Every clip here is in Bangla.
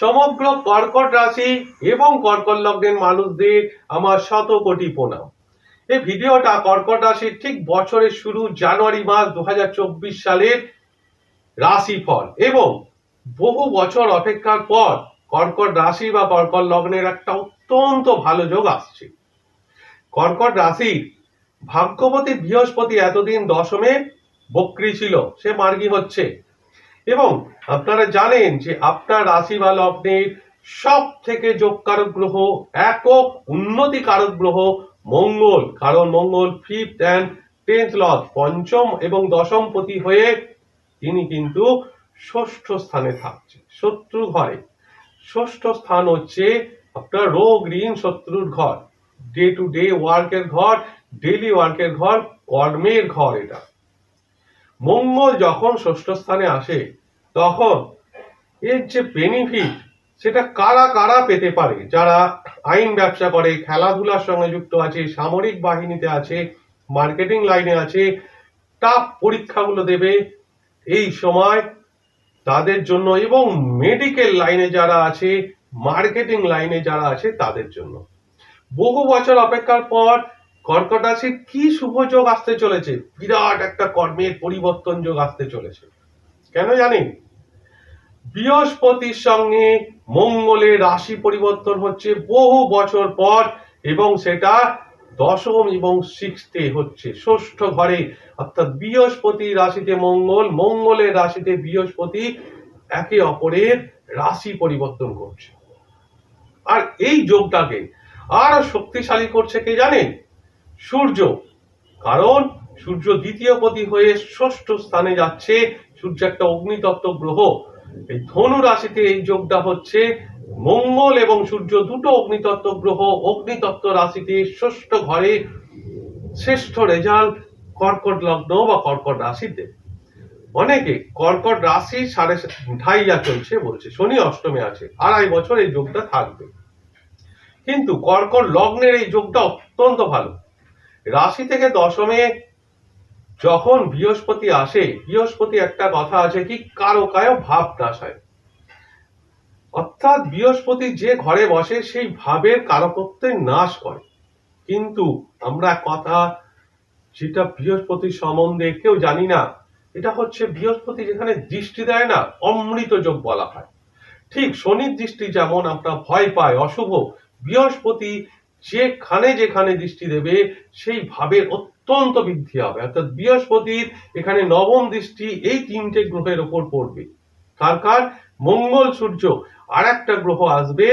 সমগ্র কর্কট রাশি এবং কর্কট লগ্নের মানুষদের আমার শত কোটি প্রণাম। এই ভিডিওটা কর্কট রাশির ঠিক বছরের শুরু জানুয়ারি মাস দু হাজার চব্বিশ সালের রাশিফল এবং বহু বছর অপেক্ষার পর কর্কট রাশি বা কর্কট লগ্নের একটা অত্যন্ত ভালো যোগ আসছে। কর্কট রাশির ভাগ্যবতী বৃহস্পতি এতদিন দশমে বক্রি ছিল, সে মার্গী হচ্ছে এবং আপনারা জানেন যে আপনার রাশি বা লগ্নের সব থেকে যোগকারক গ্রহ একক উন্নতি কারক গ্রহ মঙ্গল। কারণ Mangal fifth and tenth lodge পঞ্চম এবং দশম পতি হয়ে তিনি কিন্তু ষষ্ঠ স্থানে থাকছে শত্রু ঘরে। ষষ্ঠ স্থান হচ্ছে আপনার রোগ, ঋণ, শত্রুর ঘর। ডে টু ডে ওয়ার্কের ঘর ডেলি ওয়ার্কের ঘর, কর্মের ঘর এটা। মঙ্গল যখন ষষ্ঠ স্থানে আসে তখন এর যে বেনিফিট সেটা কারা কারা পেতে পারে? যারা আইন ব্যবসা করে, খেলাধুলার সঙ্গে যুক্ত আছে, সামরিক বাহিনীতে আছে মার্কেটিং লাইনে আছে টাফ পরীক্ষাগুলো দেবে এই সময় তাদের জন্য এবং মেডিকেল লাইনে যারা আছে মার্কেটিং লাইনে যারা আছে, তাদের জন্য। বহু বছর অপেক্ষার পর কর্কট রাশির কি শুভ যোগ আসতে চলেছে? বিরাট একটা কর্মের পরিবর্তন যোগ আসতে চলেছে। কেন জানেন? বৃহস্পতির সঙ্গে মঙ্গলের রাশি পরিবর্তন হচ্ছে বহু বছর পর এবং সেটা দশম এবং সিক্সতে হচ্ছে, ষষ্ঠ ঘরে। অর্থাৎ বৃহস্পতি রাশিতে মঙ্গল, মঙ্গলের রাশিতে বৃহস্পতি একে অপরের রাশি পরিবর্তন করছে। আর এই যোগটাকে আরও শক্তিশালী করছে কে জানেন সূর্য। কারণ সূর্য দ্বিতীয় পতি হয়ে ষষ্ঠ স্থানে যাচ্ছে। সূর্য একটা অগ্নিতত্ত্ব গ্রহ। এই ধনু রাশিতে এই যোগটা হচ্ছে। মঙ্গল এবং সূর্য দুটো অগ্নিতত্ত্ব গ্রহ, অগ্নিতত্ত্ব রাশিতে ষষ্ঠ ঘরে শ্রেষ্ঠ রেজাল্ট, কর্কট লগ্ন বা কর্কট রাশিতে। অনেকে কর্কট রাশি সাড়ে ঢাইয়া চলছে বলছে, শনি অষ্টমে আছে, আড়াই বছর এই যোগটা থাকবে। কিন্তু কর্কট লগ্নের এই যোগটা অত্যন্ত ভালো। রাশি থেকে দশমে যখন বৃহস্পতি আসে, বৃহস্পতি একটা কথা আছে কি কারও কারকায় ভাব নাশায় অর্থাৎ বৃহস্পতি যে ঘরে বসে, সেই ভাবের কারকত্বের নাশ করে। কিন্তু আমরা কথা যেটা বৃহস্পতির সম্বন্ধে কেউ জানি না, এটা হচ্ছে বৃহস্পতি যেখানে দৃষ্টি দেয় না, অমৃত যোগ বলা হয়। ঠিক শনির দৃষ্টি যেমন আমরা ভয় পাই, অশুভ, বৃহস্পতি যেখানে যেখানে দৃষ্টি দেবে, সেই ভাবের অত্যন্ত বৃদ্ধি হবে। অর্থাৎ বৃহস্পতির এখানে নবম দৃষ্টি এই তিনটে গ্রহের ওপর পড়বে। কার কার মঙ্গল, সূর্য আর একটা গ্রহ আসবে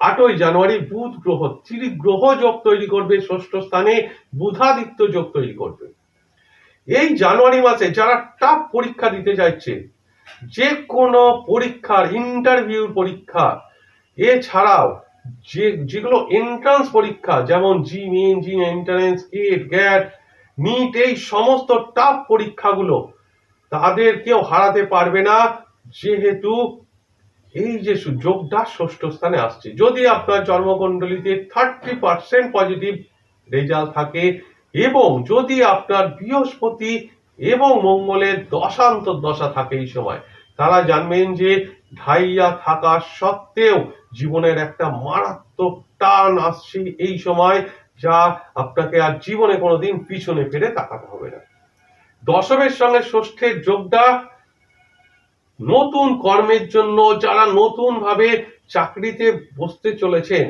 আটই জানুয়ারি, বুধ গ্রহ। তিনি গ্রহ যোগ তৈরি করবে, ষষ্ঠ স্থানে বুধাদিত্য যোগ তৈরি করবে। এই জানুয়ারি মাসে যারা টাফ পরীক্ষা দিতে যাচ্ছে যে কোনো পরীক্ষার ইন্টারভিউ পরীক্ষা, এছাড়াও যে, যেগুলো এন্ট্রান্স পরীক্ষা, যেমন জি মেন জি এন্ট্রান্স এট গ্যাট নিট এই সমস্ত টাফ পরীক্ষাগুলো তাদের কেউ হারাতে পারবে না। যেহেতু এই যে যোগটা ষষ্ঠ স্থানে আসছে, যদি আপনার জন্মকুণ্ডলিতে থার্টি পার্সেন্ট পজিটিভ রেজাল্ট থাকে এবং যদি আপনার বৃহস্পতি এবং মঙ্গলের দশান্তর দশা থাকে এই সময়, তারা জানবেন যে ঢাইয়া থাকা সত্ত্বেও জীবনের একটা মারাত্মক টান আসছে এই সময়। যা আপনাকে আর জীবনে কোনোদিন পিছনে ফিরে তাকাতে হবে না। দশমের সঙ্গে ষষ্ঠের যোগটা নতুন কর্মের জন্য যারা নতুন ভাবে চাকরিতে বসতে চলেছেন,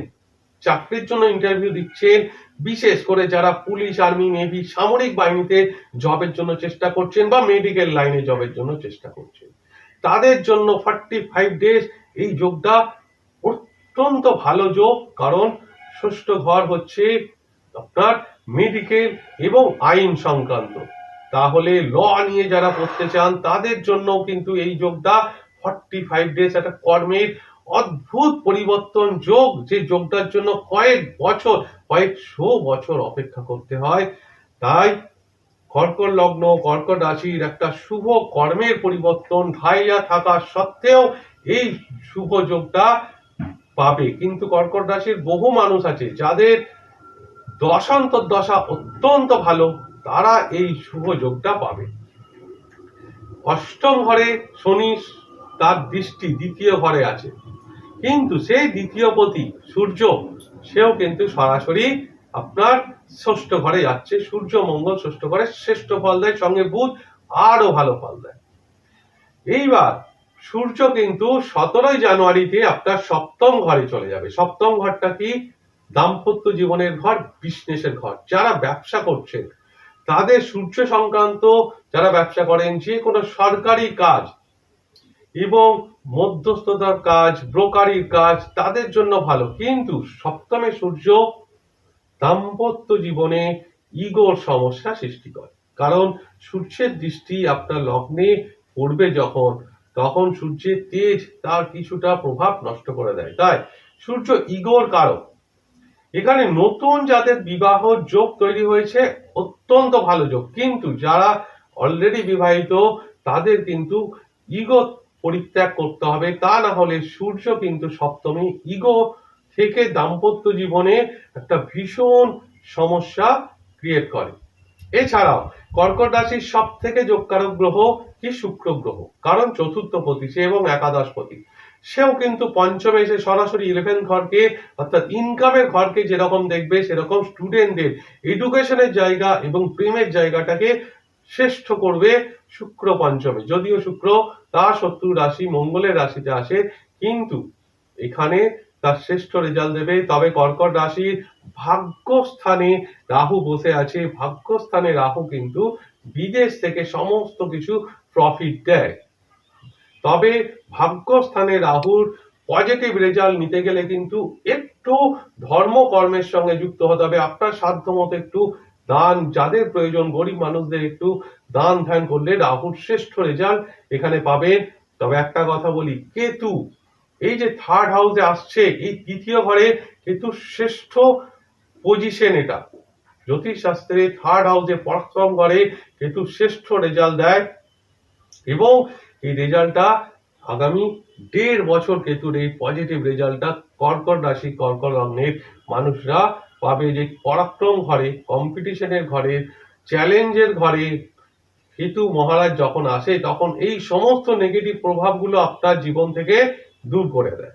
চাকরির জন্য ইন্টারভিউ দিচ্ছেন, বিশেষ করে যারা পুলিশ আর্মি নেভি সামরিক বাহিনীতে জবের জন্য চেষ্টা করছেন বা মেডিকেল লাইনে জবের জন্য চেষ্টা করছেন, তাদের জন্য ফর্টি ফাইভ ডেজ এই যোগটা অত্যন্ত ভালো যোগ। কারণ ষষ্ঠ ঘর হচ্ছে আপনার মেডিকেল এবং আইন সংক্রান্ত। তাহলে ল নিয়ে যারা পড়তে চান, তাদের জন্য কিন্তু এই যোগটা ফর্টি ফাইভ ডেজ একটা কর্মের অদ্ভুত পরিবর্তন যোগ, যে যোগটার জন্য কয়েক বছর কয়েকশো বছর অপেক্ষা করতে হয়। তাই কর্কট লগ্ন, কর্কট রাশির একটা শুভ কর্মের পরিবর্তন ঢাইয়া থাকা সত্ত্বেও এই শুভ যোগটা পাবে। কিন্তু কর্কট রাশির বহু মানুষ আছে, যাদের দশান্তর দশা অত্যন্ত ভালো, তারা এই শুভ যোগটা পাবে। অষ্টম ঘরে শনি তার দৃষ্টি দ্বিতীয় ঘরে আছে। কিন্তু সেই দ্বিতীয় পতি সূর্য, সেও কিন্তু সরাসরি আপনার ষষ্ঠ ঘরে যাচ্ছে। সূর্য, মঙ্গল, ষষ্ঠ ঘরে শ্রেষ্ঠ ফল দেয়, সঙ্গে বুধ আরও ভালো ফল দেয়। এইবার সূর্য কিন্তু সতেরোই জানুয়ারিতে আপনার সপ্তম ঘরে চলে যাবে। সপ্তম ঘরটা কি? দাম্পত্য জীবনের ঘর বিজনেসের ঘর। যারা ব্যবসা করছেন তাদের সূর্য সংক্রান্ত যারা ব্যবসা করেন, যে কোনো সরকারি কাজ এবং মধ্যস্থতার কাজ ব্রোকারির কাজ, তাদের জন্য ভালো। কিন্তু সপ্তমে সূর্য দাম্পত্য জীবনে ইগোর সমস্যা সৃষ্টি করে। কারণ সূর্যের দৃষ্টি আপনার লগ্নে পড়বে যখন, তখন সূর্যের তেজ তার কিছুটা প্রভাব নষ্ট করে দেয়। তাই সূর্য ইগোর কারক। এখানে নতুন যাদের বিবাহ যোগ তৈরি হয়েছে, অত্যন্ত ভালো যোগ। কিন্তু যারা অলরেডি বিবাহিত, তাদের কিন্তু ইগো পরিত্যাগ করতে হবে। তা না হলে সূর্য কিন্তু সপ্তমী। ইগো থেকে দাম্পত্য জীবনে একটা ভীষণ সমস্যা ক্রিয়েট করে। এছাড়াও, কর্কট রাশির সব থেকে যোগকারক গ্রহ কি শুক্র গ্রহ? কারণ চতুর্থ পতি সে এবং একাদশ পতি সেও কিন্তু পঞ্চমে এসে সরাসরি ইলেভেন ঘরকে, অর্থাৎ ইনকামের ঘরকে যেরকম দেখবে, সেরকম স্টুডেন্টদের এডুকেশনের জায়গা এবং প্রেমের জায়গাটাকে শ্রেষ্ঠ করবে শুক্র পঞ্চমে। যদিও শুক্র তার শত্রু রাশি, মঙ্গলের রাশিতে আসে, কিন্তু এখানে তার শ্রেষ্ঠ রেজাল্ট দেবে। তবে কর্কট রাশির ভাগ্যস্থানে রাহু বসে আছে। ভাগ্যস্থানে রাহু কিন্তু বিদেশ থেকে সমস্ত কিছু প্রফিট দেয়। তবে ভাগ্যস্থানে রাহুর পজিটিভ রেজাল্ট নিতে গেলে কিন্তু একটু ধর্মকর্মের সঙ্গে যুক্ত হতে হবে। আপনার সাধ্য মতো একটু দান, যাদের প্রয়োজন, গরিব মানুষদের একটু দান ধ্যান করলে রাহুর শ্রেষ্ঠ রেজাল্ট এখানে পাবেন তবে একটা কথা বলি, কেতু, এই যে থার্ড হাউসে আসছে, এই তৃতীয় ঘরে কেতু শ্রেষ্ঠ পজিশন এটা। জ্যোতিষ শাস্ত্রে থার্ড হাউসে পরাক্রম ঘরে কেতু শ্রেষ্ঠ রেজাল্ট দেয় এবং এই রেজাল্টটা আগামী দেড় বছর কেতুর এই পজিটিভ রেজাল্টটা কর্কট রাশি, কর্কট লগ্নের মানুষরা পাবে যে পরাক্রম ঘরে কম্পিটিশনের ঘরে চ্যালেঞ্জের ঘরে। কেতু মহারাজ যখন আসে, তখন এই সমস্ত নেগেটিভ প্রভাবগুলো আপনার জীবন থেকে দূর করে দেয়।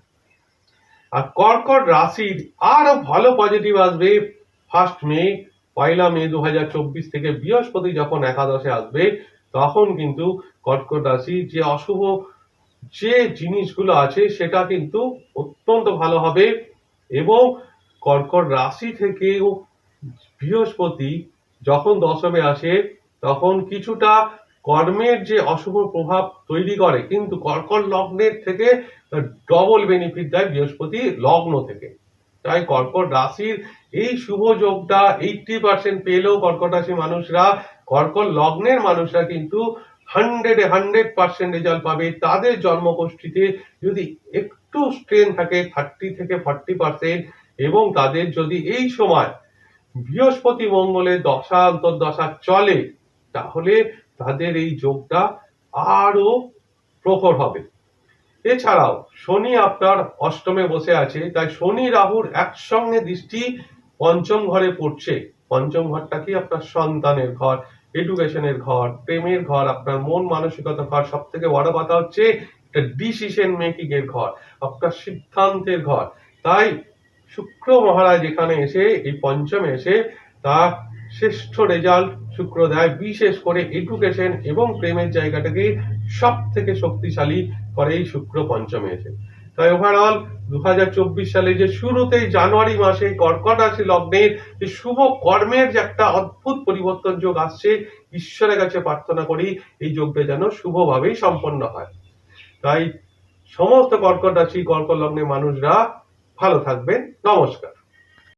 আর কর্কট রাশির আরও ভালো পজিটিভ আসবে ফার্স্ট মে, পয়লা মে দু হাজার চব্বিশ থেকে বৃহস্পতি যখন একাদশে আসবে তখন কিন্তু কর্কট রাশি যে অশুভ যে জিনিসগুলো আছে, সেটা কিন্তু অত্যন্ত ভালো হবে। এবং কর্কট রাশি থেকেও বৃহস্পতি যখন দশমে আসে, তখন কিছুটা কর্মের যে অশুভ প্রভাব তৈরি করে, কিন্তু কর্কট লগ্নের থেকে ডবল বেনিফিট দেয় বৃহস্পতি লগ্ন থেকে। তাই কর্কট রাশির এই শুভ যোগটা এইটটি পার্সেন্ট পেলেও কর্কট রাশির মানুষরা কর্কট লগ্নের মানুষরা কিন্তু হান্ড্রেডে হান্ড্রেড পার্সেন্ট রেজাল্ট পাবে। তাদের জন্মগোষ্ঠীতে যদি একটু স্ট্রেন থাকে থার্টি থেকে ফর্টি পার্সেন্ট এবং তাদের যদি এই সময় বৃহস্পতি মঙ্গলের দশা, অন্তর্দশা চলে, তাহলে তাদের এই যোগটা আরও প্রখর হবে। এছাড়াও শনি আপনার অষ্টমে বসে আছে, তাই শনি রাহুর একসঙ্গে দৃষ্টি পঞ্চম ঘরে পড়ছে। পঞ্চম ঘরটা কি? আপনার সন্তানের ঘর এডুকেশনের ঘর, প্রেমের ঘর, আপনার মন মানসিকতার ঘর সব থেকে বড় কথা হচ্ছে ডিসিশন মেকিং এর ঘর, আপনার সিদ্ধান্তের ঘর। তাই শুক্র মহারাজ এখানে এসে, এই পঞ্চমে এসে তার শ্রেষ্ঠ রেজাল্ট শুক্র দেয় বিশেষ করে এডুকেশন এবং প্রেমের জায়গাটাকে সব থেকে শক্তিশালী করে এই শুক্র পঞ্চমে এসে। তাই ওভারঅল দু হাজার চব্বিশ সালে যে শুরুতেই জানুয়ারি মাসে কর্কট রাশি লগ্নের যে শুভ কর্মের যে একটা অদ্ভুত পরিবর্তন যোগ আসছে, ঈশ্বরের কাছে প্রার্থনা করি এই যোগটা যেন শুভভাবেই সম্পন্ন হয়। তাই সমস্ত কর্কট রাশি কর্কট লগ্নের মানুষরা ভালো থাকবেন। নমস্কার।